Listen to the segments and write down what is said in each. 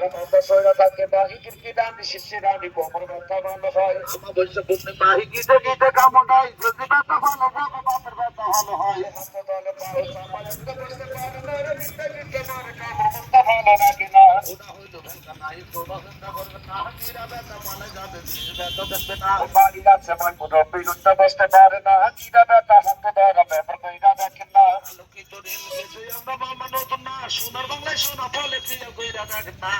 সৈরা থাকে বাহি কিরকি ডানি শিশি ডানি কোমর ব্যথা ভালো হয় আমার বলছে বলতে বাহি গিতে গিতে কামড়াই যদি ব্যথা ভালো যাবে বাপের ব্যথা ভালো হয় হাত দলে পাও সামাল দিতে বসতে পারে না রে গিতে গিতে মারে কামড় ব্যথা ভালো লাগে সোনার বাংলায় সোনা বলে প্রিয় কইরা দেখেন না।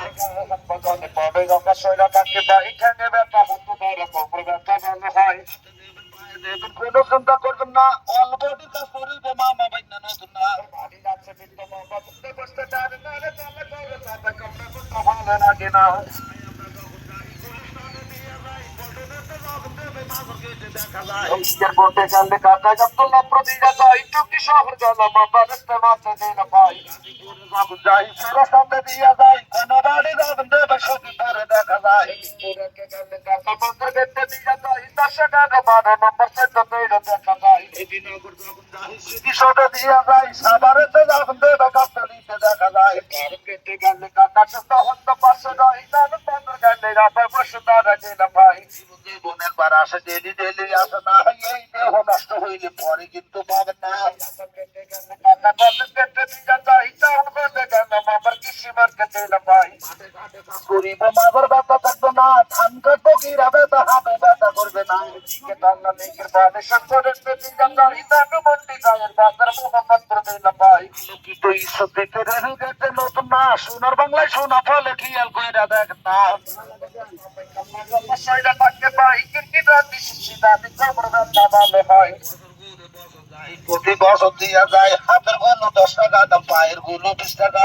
বদলে পড়ে গঙ্গা সইরা থাকে বাড়ি ঠেঙে ব্যথা হাত ধরা কোমর ব্যথা ভালো হয়। কোনো চিন্তা করবেন না অলরেডি কাজ করিবে মামা ভাই না নতুন না। বাড়ি যাচ্ছে কিন্তু মামা বুঝতে বসতে পারে না করতে ভালো লাগে না নিজের বলতে গেলে কাকা যত প্রতিটা যাই টুকি শহর গেল বাবা রাস্তা মাথা দিন ভাই যাই ফেরো সামনে দিয়া যাই কোন বাড়ি যাবেন দেবে সত্যি তারে দেখা যায় কাকা বন্ধ গেতে দিয়া যাই দশ টাকা বারো নম্বর সেট তৈরি দেখা যায় সিটি শোটা দিয়া যাই সাবারে তো যাবেন দেবে দিতে দেখা যায় কারণ গেতে গেলে কাকা সত্য হন্ত পাশে রই তার বন্ধ গেলে রাতে বসে তারা গেলে ভাই জীবন একবার আসে ডেলি ডেলি আসে না এই দেহ নষ্ট হইলে পরে কিন্তু পাবেন না কাকা কত কেটে গরিব মামার ব্যথা থাকবে না, ধান কাটবো কি রাবে? হাতে ব্যথা করবে না। কে টাঙ্গা নেকের বাদে সত্তরের পেটি যাই তাকে মন্ডি গায়ের বাজার প্রদে না ভাই। কি তো ঈশ্বর দেখে রেহু গেছে নতুন না। সোনার বাংলায় সোনা ফলে খেয়াল কইরা দেখ না। সয়টা থাকতে পাই কিন্তু রাতি শিশিদা দিতে ব্যথা ভালো হয়। প্রতি বছর দিয়া যায়, হাতেরগুলো দশ টাকা, দাম পায়েরগুলো বিশ টাকা।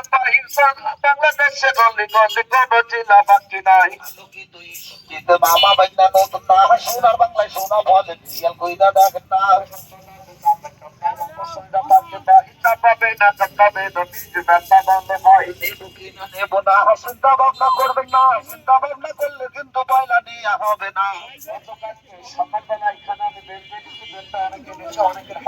বাংলাদেশে গলি গলি কত জিলা বাকি নাই কিন্তু মামা বাইনা নতুন না সোনার বাংলায় সোনা বলে রিয়াল কইরা দেখেন না চিন্তা ভাবনা করবেন না চিন্তা ভাবনা করলে কিন্তু পয়লা নিয়ে হবে না সকালবেলা এখানে আমি নিচে অনেকের